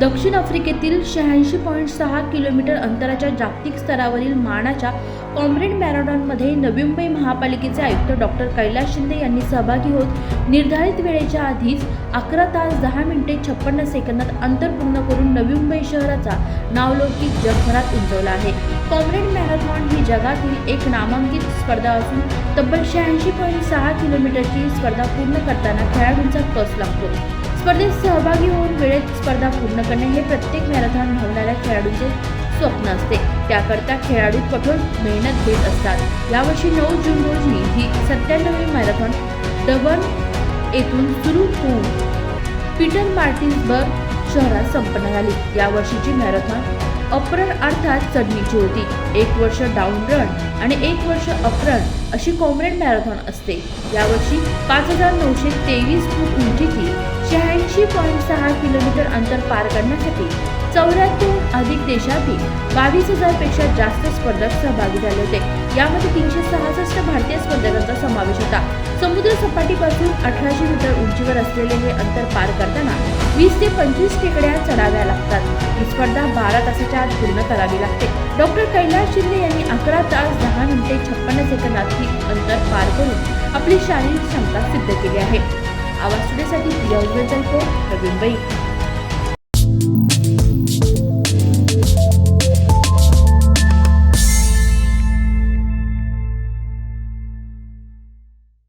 दक्षिण आफ्रिकेतील शहाऐंशी पॉईंट सहा किलोमीटर अंतराच्या जागतिक स्तरावरील मानाच्या कॉम्रेड मॅरेडॉनमध्ये नवी मुंबई महापालिकेचे आयुक्त डॉक्टर कैलास शिंदे यांनी सहभागी होत निर्धारित वेळेच्या आधीच अकरा तास दहा मिनिटे छप्पन्न सेकंदात अंतर पूर्ण करून नवी मुंबई शहराचा नावलौकिक जगभरात उंचवला आहे. कॉम्रेड मॅरेथॉन ही जगातील एक नामांकित स्पर्धा असून तब्बल शहाऐंशी पॉईंट सहा किलोमीटरची स्पर्धा पूर्ण करताना खेळाडूंचा कस लागतो. स्पर्धेत सहभागी होऊन वेळेत स्पर्धा पूर्ण करणे हे प्रत्येक मॅरेथॉन धावणाऱ्या खेळाडूचे स्वप्न असते. त्याकरता खेळाडू कठोर मेहनत घेत असतात. यावर्षी नऊ जून रोजी ही सत्त्याण्णवी मॅरेथॉन डबन येथून सुरू होऊन पीटर मार्टिन्सबर्ग शहरात संपन्न झाली. यावर्षीची मॅरेथॉन अपरण अर्थात चढणीची होती. एक वर्ष डाऊन रन आणि एक वर्ष अपरण अशी कॉम्रेड मॅरेथॉन असते. यावर्षी पाच हजार नऊशे तेवीस फूट उंचीची पॉईंट सहा किलोमीटर अंतर पार करण्यासाठी चौऱ्याहत्तर अधिक देशातील बावीस हजारपेक्षा जास्त स्पर्धक सहभागी झाले होते. यामध्ये तीनशे सहासष्ट भारतीय स्पर्धकांचा समावेश होता. समुद्र सपाटीपासून अठराशे मीटर उंचीवर असलेले हे अंतर पार करताना वीस ते पंचवीस टेकड्या चढाव्या लागतात. ही स्पर्धा बारा तासाच्या आत पूर्ण करावी लागते. डॉक्टर कैलास शिंदे यांनी अकरा तास दहा मिनिटे छप्पन्न सेकंदात ही अंतर पार करून आपली शारीरिक क्षमता सिद्ध केली आहे. आवाज स्टुडिओसाठी प्रिया उज्ज्वल जलको नवी मुंबई